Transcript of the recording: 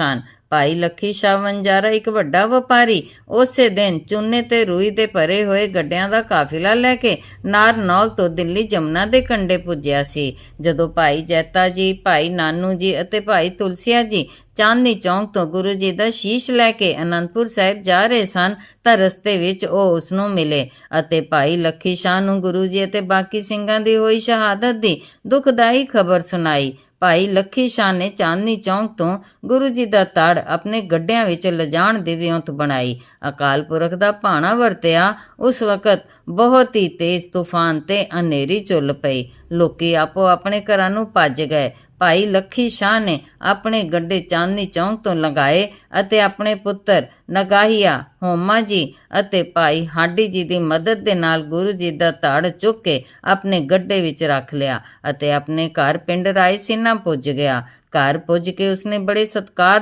ਸਨ। ਭਾਈ ਲੱਖੀ ਸ਼ਾਹ ਵੰਜਾਰਾ ਇੱਕ ਵੱਡਾ ਵਪਾਰੀ, ਉਸੇ ਦਿਨ ਚੂਨੇ ਤੇ ਰੂਈ ਦੇ ਭਰੇ ਹੋਏ ਗੱਡਿਆਂ ਦਾ ਕਾਫਿਲਾ ਲੈ ਕੇ ਨਾਰਨੌਲ ਤੋਂ ਦਿੱਲੀ ਜਮਨਾ ਦੇ ਕੰਢੇ ਪੁੱਜਿਆ ਸੀ। ਜਦੋਂ ਭਾਈ ਜੈਤਾ ਜੀ, ਭਾਈ ਨਾਨੂ ਜੀ ਅਤੇ ਭਾਈ ਤੁਲਸੀਆ ਜੀ ਚਾਂਦਨੀ ਚੌਂਕ ਤੋਂ ਗੁਰੂ ਜੀ ਦਾ ਸ਼ੀਸ਼ ਲੈ ਕੇ ਅਨੰਦਪੁਰ ਸਾਹਿਬ ਜਾ ਰਹੇ ਸਨ ਤਾਂ ਰਸਤੇ ਵਿੱਚ ਉਹ ਉਸ ਨੂੰ ਮਿਲੇ ਅਤੇ ਭਾਈ ਲੱਖੀ ਸ਼ਾਹ ਨੂੰ ਗੁਰੂ ਜੀ ਅਤੇ ਬਾਕੀ ਸਿੰਘਾਂ ਦੀ ਹੋਈ ਸ਼ਹਾਦਤ ਦੀ ਦੁਖਦਾਈ ਖਬਰ ਸੁਣਾਈ। ਭਾਈ ਲੱਖੀ ਸ਼ਾਹ ਨੇ ਚਾਂਦਨੀ ਚੌਂਕ ਤੋਂ ਗੁਰੂ ਜੀ ਦਾ ਤੜ ਆਪਣੇ ਗੱਡਿਆਂ ਵਿੱਚ ਲਿਜਾਣ ਦੀ ਵਿਉਂਤ ਬਣਾਈ। ਅਕਾਲ ਪੁਰਖ ਦਾ ਭਾਣਾ ਵਰਤਿਆ। ਉਸ ਵਕਤ ਬਹੁਤ ਹੀ ਤੇਜ਼ ਤੂਫਾਨ ਤੇ ਹਨੇਰੀ ਚੁੱਲ ਪਈ। ਲੋਕੀ ਆਪੋ ਆਪਣੇ ਘਰਾਂ ਨੂੰ ਭੱਜ ਗਏ। ਭਾਈ ਲੱਖੀ ਸ਼ਾਹ ਨੇ ਆਪਣੇ ਗੱਡੇ ਚਾਂਦਨੀ ਚੌਂਕ ਤੋਂ ਲਗਾਏ ਅਤੇ ਆਪਣੇ ਪੁੱਤਰ ਨਗਾਹੀਆ ਹੋਮਾ ਜੀ ਅਤੇ ਭਾਈ ਹਾਡੀ ਜੀ ਦੀ ਮਦਦ ਦੇ ਨਾਲ ਗੁਰੂ ਜੀ ਦਾ ਧੜ ਚੁੱਕ ਕੇ ਆਪਣੇ ਗੱਡੇ ਵਿੱਚ ਰੱਖ ਲਿਆ ਅਤੇ ਆਪਣੇ ਘਰ ਪਿੰਡ ਰਾਏ ਸਿੰਘਾਂ ਪੁੱਜ ਗਿਆ। ਘਰ ਪੁੱਜ ਕੇ ਉਸਨੇ ਬੜੇ ਸਤਕਾਰ